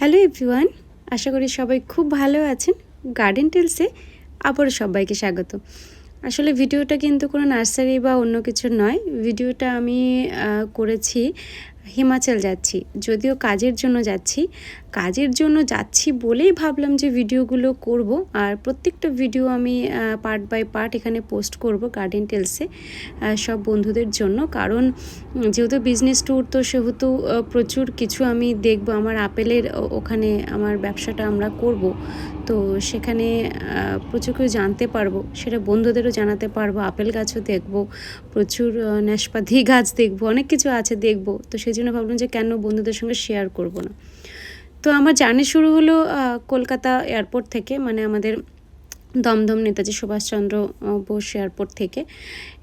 Hello everyone, আশা করি সবাই খুব ভালো আছেন। গার্ডেন টেলসে আবারও সবাইকে স্বাগত। আসলে ভিডিওটা কিন্তু কোনো নার্সারি বা অন্য কিছু নয়। ভিডিওটা আমি করেছি, হিমাচল যাচ্ছি। যদিও কাজের জন্য যাচ্ছি। কাজের জন্য যাচ্ছি বলেই ভাবলাম যে ভিডিওগুলো করব। আর প্রত্যেকটা ভিডিও আমি পার্ট বাই পার্ট এখানে পোস্ট করব গার্ডেন টেলসে সব বন্ধুদের জন্য। কারণ যেহেতু বিজনেস ট্যুর তো সেহেতু প্রচুর কিছু আমি দেখব। আমার আপেলের ওখানে আমার ব্যবসাটা আমরা করব। তো সেখানে প্রচুর কিছু জানতে পারব। সেটা বন্ধুদেরও জানাতে পারব। আপেল গাছও দেখব। প্রচুর নাশপাতি গাছ দেখব। অনেক কিছু আছে দেখব। তো সেই জন্য ভাবলাম যে কেন বন্ধুদের সঙ্গে শেয়ার করব না? তো আমার জার্নি শুরু হলো কলকাতা এয়ারপোর্ট থেকে মানে আমাদের দমদম নেতাজি সুভাষচন্দ্র বোস এয়ারপোর্ট থেকে।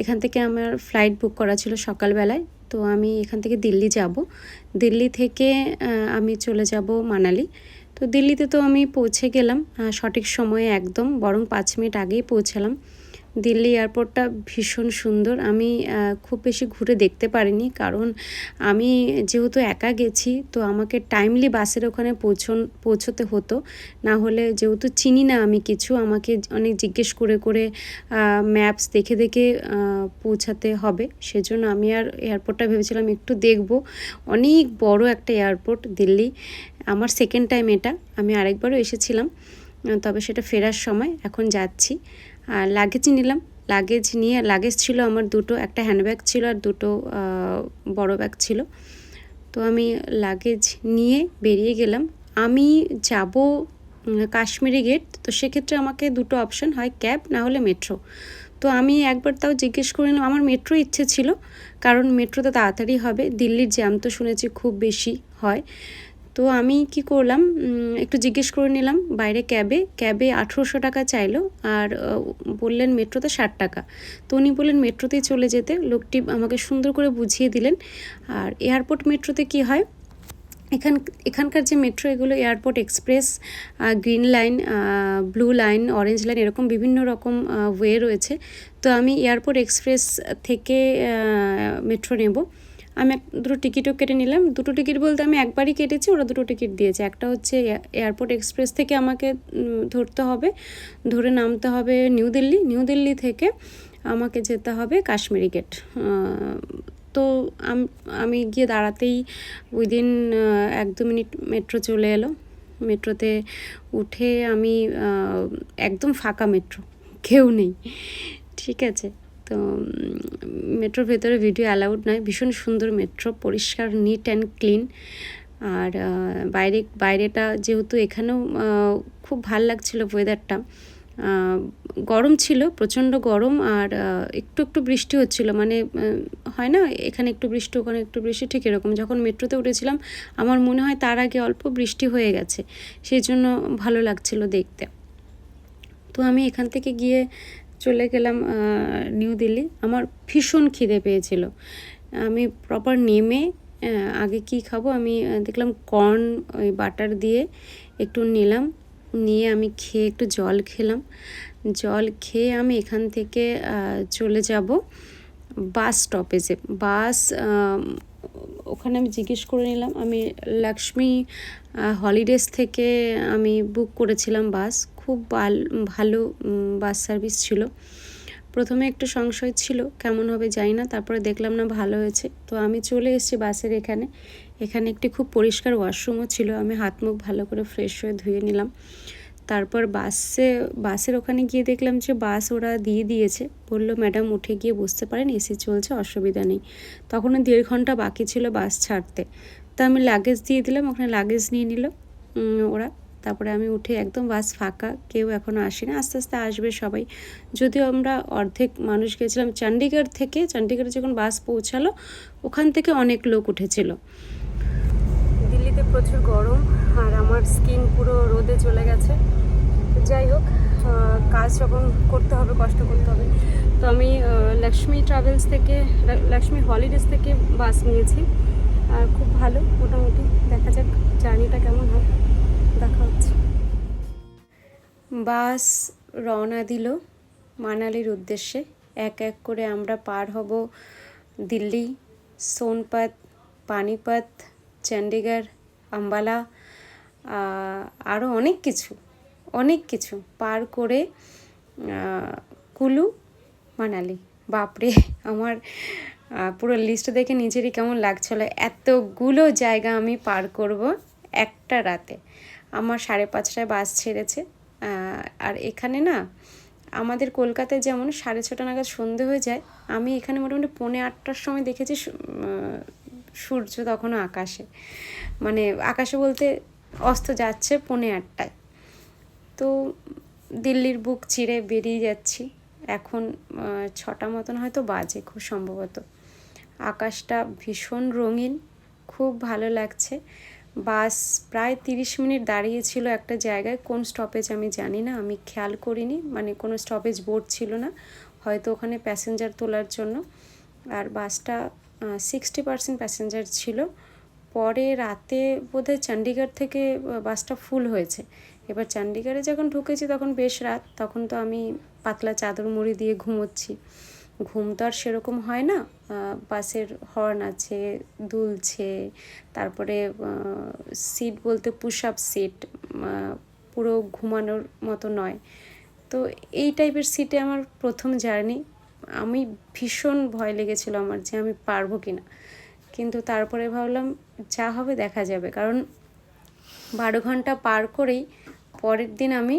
এখান থেকে আমার ফ্লাইট বুক করা ছিল সকালবেলায়। তো আমি এখান থেকে দিল্লি যাব। দিল্লি থেকে আমি চলে যাব মানালি। তো দিল্লিতে তো আমি পৌঁছে গেলাম সঠিক সময়ে একদম, বরং পাঁচ মিনিট আগেই পৌঁছালাম। দিল্লি এয়ারপোর্টটা ভীষণ সুন্দর। আমি খুব বেশি ঘুরে দেখতে পারিনি কারণ আমি যেহেতু একা গেছি, তো আমাকে টাইমলি বাসের ওখানে পৌঁছন, পৌঁছতে হতো। না হলে যেহেতু চিনি না আমি কিছু, আমাকে অনেক জিজ্ঞেস করে করে ম্যাপস দেখে দেখে পৌঁছাতে হবে। সেজন্য আমি আর এয়ারপোর্টটা ভেবেছিলাম একটু দেখব। অনেক বড় একটা এয়ারপোর্ট দিল্লি। আমার সেকেন্ড টাইম এটা। আমি আরেকবারও এসেছিলাম। তবে সেটা ফেরার সময়। এখন যাচ্ছি। আর লাগেজ নিলাম। লাগেজ নিয়ে লাগেজ ছিল আমার দুটো, একটা হ্যান্ডব্যাগ ছিল আর দুটো বড় ব্যাগ ছিল। তো আমি লাগেজ নিয়ে বেরিয়ে গেলাম। আমি যাব কাশ্মীরি গেট তো সেক্ষেত্রে আমাকে দুটো অপশন হয় ক্যাব না হলে মেট্রো তো আমি একবার তাও জিজ্ঞেস করে নিলাম, আমার মেট্রো ইচ্ছে ছিল, কারণ মেট্রোতে তাড়াতাড়ি হবে। দিল্লির জ্যাম তো শুনেছি খুব বেশি হয়। তো আমি কি করলাম? একটু জিজ্ঞেস করে নিলাম বাইরে ক্যাবে। ক্যাবে আঠেরোশো টাকা চাইলো আর বললেন মেট্রোতে ষাট টাকা। তো উনি বললেন মেট্রোতেই চলে যেতে। লোকটি আমাকে সুন্দর করে বুঝিয়ে দিলেন। আর এয়ারপোর্ট মেট্রোতে কি হয়? এখান, এখানকার যে মেট্রো, এগুলো airport express green line blue line, orange line এরকম বিভিন্ন রকম ওয়ে রয়েছে। তো আমি এয়ারপোর্ট এক্সপ্রেস থেকে মেট্রো নেব। আমি এক দুটো টিকিটও কেটে নিলাম। দুটো টিকিট বলতে আমি একবারই কেটেছি, ওরা দুটো টিকিট দিয়েছে। একটা হচ্ছে এয়া- এয়ারপোর্ট এক্সপ্রেস থেকে আমাকে ধরতে হবে, ধরে নামতে হবে নিউ দিল্লি। নিউ দিল্লি থেকে আমাকে যেতে হবে কাশ্মীরি গেট। তো আমি গিয়ে দাঁড়াতেই উইদিন এক দু মিনিট মেট্রো চলে এলো। মেট্রোতে উঠে আমি একদম ফাঁকা মেট্রো, কেউ নেই। ঠিক আছে? তো মেট্রোর ভেতরে ভিডিও অ্যালাউড নয়। ভীষণ সুন্দর মেট্রো, পরিষ্কার, নিট অ্যান্ড ক্লিন। আর বাইরে, বাইরেটা যেহেতু এখানেও খুব ভালো লাগছিল ওয়েদারটা গরম ছিল, প্রচণ্ড গরম আর একটু একটু বৃষ্টি হচ্ছিল। মানে হয় না? এখানে একটু বৃষ্টি, ওখানে একটু বৃষ্টি, ঠিক এরকম। যখন মেট্রোতে উঠেছিলাম, আমার মনে হয় তার আগে অল্প বৃষ্টি হয়ে গেছে। সেই জন্য ভালো লাগছিল দেখতে। তো আমি এখান থেকে গিয়ে চলে গেলাম নিউ দিল্লি আমার ভীষণ খিদে পেয়েছিল। আমি প্রপার নেমে আগে কি খাব? আমি দেখলাম কর্ন ওই বাটার দিয়ে একটু নিলাম। নিয়ে আমি খেয়ে একটু জল খেলাম। জল খেয়ে আমি এখান থেকে চলে যাব বাস স্টপেজে বাস ওখানে আমি জিজ্ঞেস করে নিলাম, আমি লক্ষ্মী হলিডেজ থেকে আমি বুক করেছিলাম বাস খুব ভাল- বাস সার্ভিস ছিল। প্রথমে একটু সংশয় ছিল, কেমন হবে জানি না, তারপরে দেখলাম না ভালো হয়েছে। তো আমি চলে এসেছি বাসের এখানে। এখানে একটি খুব পরিষ্কার ওয়াশরুমও ছিল, আমি হাত মুখ ভালো করে ফ্রেশ হয়ে ধুয়ে নিলাম। তারপর বাসে, বাসের ওখানে গিয়ে দেখলাম যে বাস ওরা দিয়ে দিয়েছে। বলল, ম্যাডাম, উঠে গিয়ে বসতে পারেন, এসি চলছে, অসুবিধা নেই। তখনও দেড় ঘণ্টা বাকি ছিল বাস ছাড়তে। তা আমি লাগেজ দিয়ে দিলাম, ওখানে লাগেজ নিয়ে নিল ওরা। তারপরে আমি উঠে একদম বাস ফাঁকা, কেউ এখনও আসে না আস্তে আস্তে আসবে সবাই। যদিও আমরা অর্ধেক মানুষ গেছিলাম চণ্ডীগড় থেকে চণ্ডীগড়ে যখন বাস পৌঁছালো, ওখান থেকে অনেক লোক উঠেছিল। দিল্লিতে প্রচুর গরম, আর আমার স্কিন পুরো রোদে চলে গেছে। যাই হোক কাজ যখন করতে হবে, কষ্ট করতে হবে। তো আমি লক্ষ্মী ট্রাভেলস থেকে লক্ষ্মী হলিডেজ থেকে বাস নিয়েছি। আর খুব ভালো, মোটামুটি দেখা যাক, জার্নিটা কেমন হয়, দেখা হচ্ছে। বাস রওনা দিল মানালির উদ্দেশ্যে। এক এক করে আমরা পার হব দিল্লি, সোনপাত, পানিপত চণ্ডীগড় আম্বালা আরও অনেক কিছু। অনেক কিছু। পার করে কুলু, মানালি। বাপরে, আমার পুরো লিস্ট দেখে নিজেরই কেমন লাগছিল। এতগুলো জায়গা আমি পার করব একটা রাতে। আমার সাড়ে পাঁচটায় বাস ছেড়েছে। আর এখানে না, আমাদের কলকাতায় যেমন সাড়ে ছটা নাগাদ সন্ধে হয়ে যায়, আমি এখানে মোটামুটি পৌনে আটটার সময় দেখেছি সূর্য তখনও আকাশে। মানে আকাশে বলতে অস্ত যাচ্ছে পৌনে আটটায়। তো দিল্লির বুক চিরে বেরিয়ে যাচ্ছি, এখন ছটা মতন হয়তো বাজে খুব সম্ভবত। আকাশটা ভীষণ রঙিন, খুব ভালো লাগছে। বাস প্রায় তিরিশ মিনিট দাঁড়িয়েছিল একটা জায়গায়, কোন স্টপেজ আমি জানি না, আমি খেয়াল করিনি মানে কোনো স্টপেজ বোর্ড ছিল না, হয়তো ওখানে প্যাসেঞ্জার তোলার জন্য। আর বাসটা সিক্সটি পার্সেন্ট প্যাসেঞ্জার ছিল। পরে রাতে বোধহয় চণ্ডীগড় থেকে বাসটা ফুল হয়েছে। এবার চণ্ডীগড়ে যখন ঢুকেছি তখন বেশ রাত, তখন তো আমি পাতলা চাদর মুড়ি দিয়ে ঘুমোচ্ছি। ঘুম তো আর সেরকম হয় না বাসের হর্ন আছে, দুলছে, তারপরে সিট বলতে পুশ আপ সিট পুরো ঘুমানোর মতো নয়। তো এই টাইপের সিটে আমার প্রথম জার্নি আমি ভীষণ ভয় লেগেছিল আমার যে আমি পারব কি না কিন্তু তারপরে ভাবলাম যা হবে দেখা যাবে। কারণ বারো ঘণ্টা পার করেই পরের দিন আমি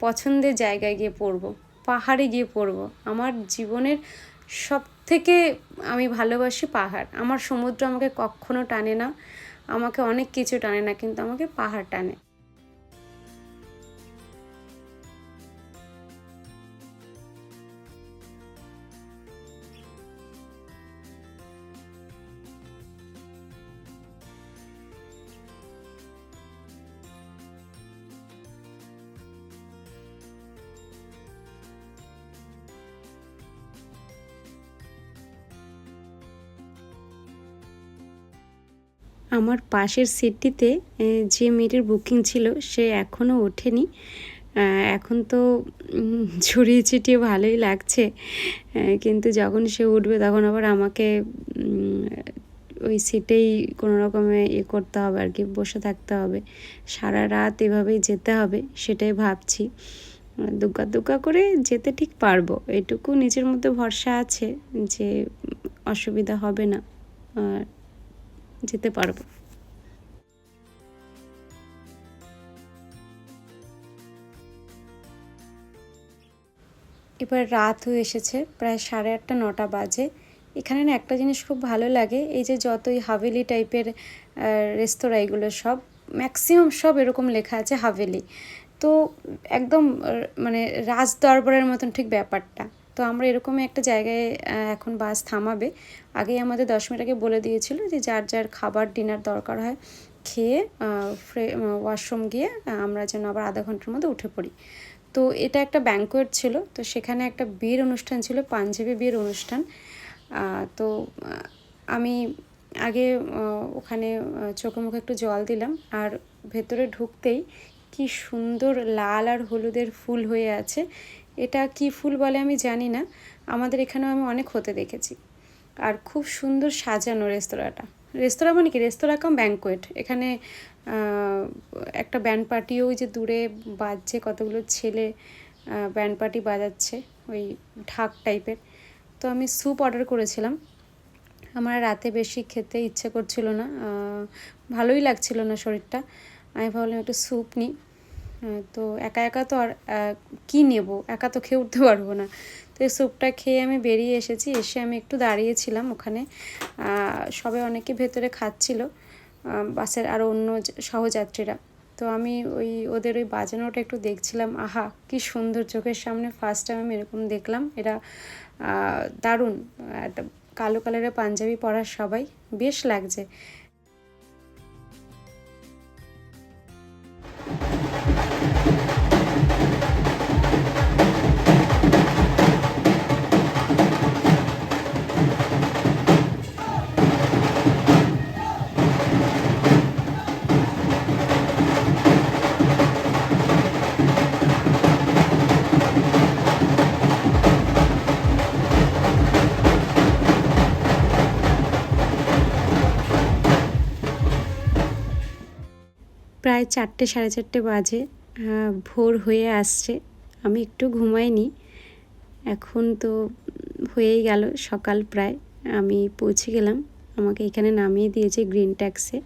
পছন্দের জায়গায় গিয়ে পড়ব, পাহাড়ে গিয়ে পড়ব। আমার জীবনের সব থেকে আমি ভালোবাসি পাহাড়। আমার সমুদ্র আমাকে কখনো টানে না, আমাকে অনেক কিছু টানে না, কিন্তু আমাকে পাহাড় টানে। আমার পাশের সিটটিতে যে মেয়েটির বুকিং ছিল, সে এখনও ওঠেনি। এখন তো ছড়িয়ে ছিটিয়ে ভালোই লাগছে। কিন্তু যখন সে উঠবে, তখন আবার আমাকে ওই সিটেই কোনো রকমে ইয়ে করতে হবে আর কি, বসে থাকতে হবে। সারা রাত এভাবেই যেতে হবে, সেটাই ভাবছি। দুগ্গা দুগ্গা করে যেতে ঠিক পারব। এটুকু নিজের মধ্যে ভরসা আছে যে, অসুবিধা হবে না। আর যেতে পারব। এবার রাত হয়ে এসেছে, প্রায় সাড়ে আটটা, নটা বাজে। এখানে না একটা জিনিস খুব ভালো লাগে, এই যে যতই হাভেলি টাইপের রেস্তোরাঁ এগুলো সব, ম্যাক্সিমাম সব এরকম লেখা আছে হাভেলি। তো একদম মানে রাজ দরবারের মতন ঠিক ব্যাপারটা। তো আমরা এরকমই একটা জায়গায় এখন বাস থামাবে। আগেই আমাদের দশ মিনিট আগে বলে দিয়েছিল যে যার যার খাবার, ডিনার দরকার হয়, খেয়ে ফ্রে ওয়াশরুম গিয়ে আমরা যেন আবার আধা ঘণ্টার মধ্যে উঠে পড়ি। তো এটা একটা ব্যাঙ্কোয়েট ছিল, তো সেখানে একটা বিয়ের অনুষ্ঠান ছিল, পাঞ্জাবি বিয়ের অনুষ্ঠান। তো আমি আগে ওখানে চোখে মুখে একটু জল দিলাম, আর ভেতরে ঢুকতেই কি সুন্দর লাল আর হলুদের ফুল হয়ে আছে। এটা কি ফুল বলে আমি জানি না। আমাদের এখানেও আমি অনেক হতে দেখেছি। আর খুব সুন্দর সাজানো রেস্তোরাঁটা। রেস্তোরাঁ মানে কি? রেস্তোরাঁ কাম ব্যাঙ্কোয়েট এখানে একটা ব্যান্ড পার্টিও ওই যে দূরে বাজছে, কতগুলো ছেলে ব্যান্ড পার্টি বাজাচ্ছে, ওই ঢাক টাইপের তো আমি স্যুপ অর্ডার করেছিলাম। আমার রাতে বেশি খেতে ইচ্ছে করছিল না। ভালোই লাগছিল না শরীরটা। আমি ভাবলাম একটু স্যুপ নিই। তো একা একা তো আর কী নেব? একা তো খেয়ে উঠতে পারব না। তো এই স্যুপটা খেয়ে আমি বেরিয়ে এসেছি। এসে আমি একটু দাঁড়িয়েছিলাম ওখানে। সবাই অনেকে ভেতরে খাচ্ছিল বাসের আরও অন্য সহযাত্রীরা। তো আমি ওই, ওদের ওই বাজানোটা একটু দেখছিলাম। আহা, কি সুন্দর চোখের সামনে ফার্স্ট টাইম আমি এরকম দেখলাম। এরা দারুণ। একটা কালো কালারের পাঞ্জাবি পরার সবাই। বেশ লাগছে। প্রায় চারটে, সাড়ে চারটে বাজে। ভোর হয়ে আসছে। আমি একটু ঘুমাইনি। এখন তো হয়েই গেল সকাল প্রায়। আমি পৌঁছে গেলাম। আমাকে এখানে নামিয়ে দিয়েছে গ্রিন ট্যাক্সে।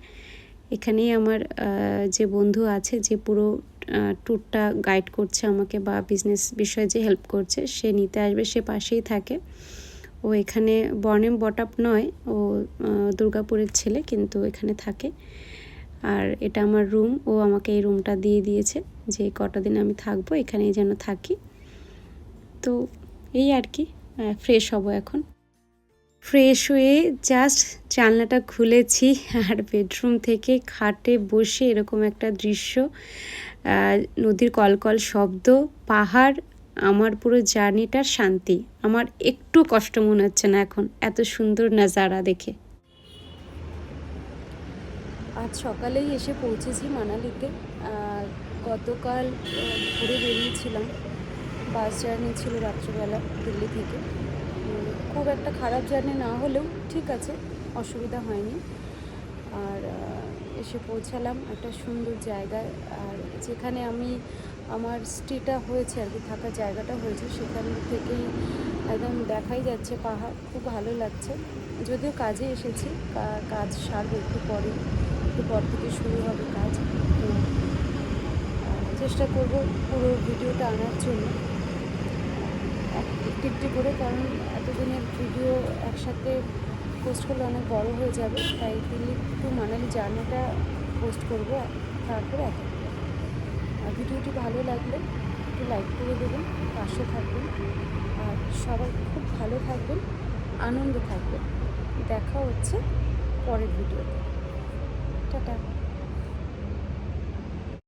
এখানেই আমার যে বন্ধু আছে, যে পুরো ট্যুরটা গাইড করছে আমাকে বা বিজনেস বিষয়ে যে হেল্প করছে, সে নিতে আসবে, সে পাশেই থাকে। ও এখানে বর্নেম বটআপ নয়। ও দুর্গাপুরের ছেলে, কিন্তু এখানে থাকে। আর এটা আমার রুম। ও আমাকে এই রুমটা দিয়ে দিয়েছে যে কটা দিন আমি থাকব, এখানেই যেন থাকি। তো এই আর কি ফ্রেশ হব এখন। ফ্রেশ হয়ে জাস্ট জানলাটা খুলেছি আর বেডরুম থেকে খাটে বসে এরকম একটা দৃশ্য নদীর কলকল শব্দ, পাহাড়, আমার পুরো জার্নিটার শান্তি। আমার একটু কষ্ট মনে হচ্ছে না এখন, এত সুন্দর নাজারা দেখে। আজ সকালেই এসে পৌঁছেছি মানালিতে। গতকাল ঘুরে বেরিয়েছিলাম। বাস জার্নি ছিল রাত্রিবেলা দিল্লি থেকে। খুব একটা খারাপ জার্নি না হলেও ঠিক আছে, অসুবিধা হয়নি। আর এসে পৌঁছালাম একটা সুন্দর জায়গায়। আর যেখানে আমি, আমার স্টেটা হয়েছে আর কি, থাকার জায়গাটা হয়েছে, সেখান থেকেই একদম দেখাই যাচ্ছে পাহাড়। খুব ভালো লাগছে। যদিও কাজে এসেছি কাজ সারবো একটু পরে একটু পর থেকে শুরু হবে কাজ। তো চেষ্টা করব পুরো ভিডিওটা আনার জন্য। এক- একটু একটু করে, কারণ এতদিনের ভিডিও একসাথে পোস্ট করলে অনেক বড় হয়ে যাবে। তাই দিল্লি টু মানালি জার্নিটা পোস্ট করব তারপরে এক ভিডিওটি ভালো লাগলে একটু লাইক করে দেবেন, পাশে থাকবেন। আর সবাই খুব ভালো থাকবেন, আনন্দ থাকবেন। দেখা হচ্ছে পরের ভিডিওতে। টাটা।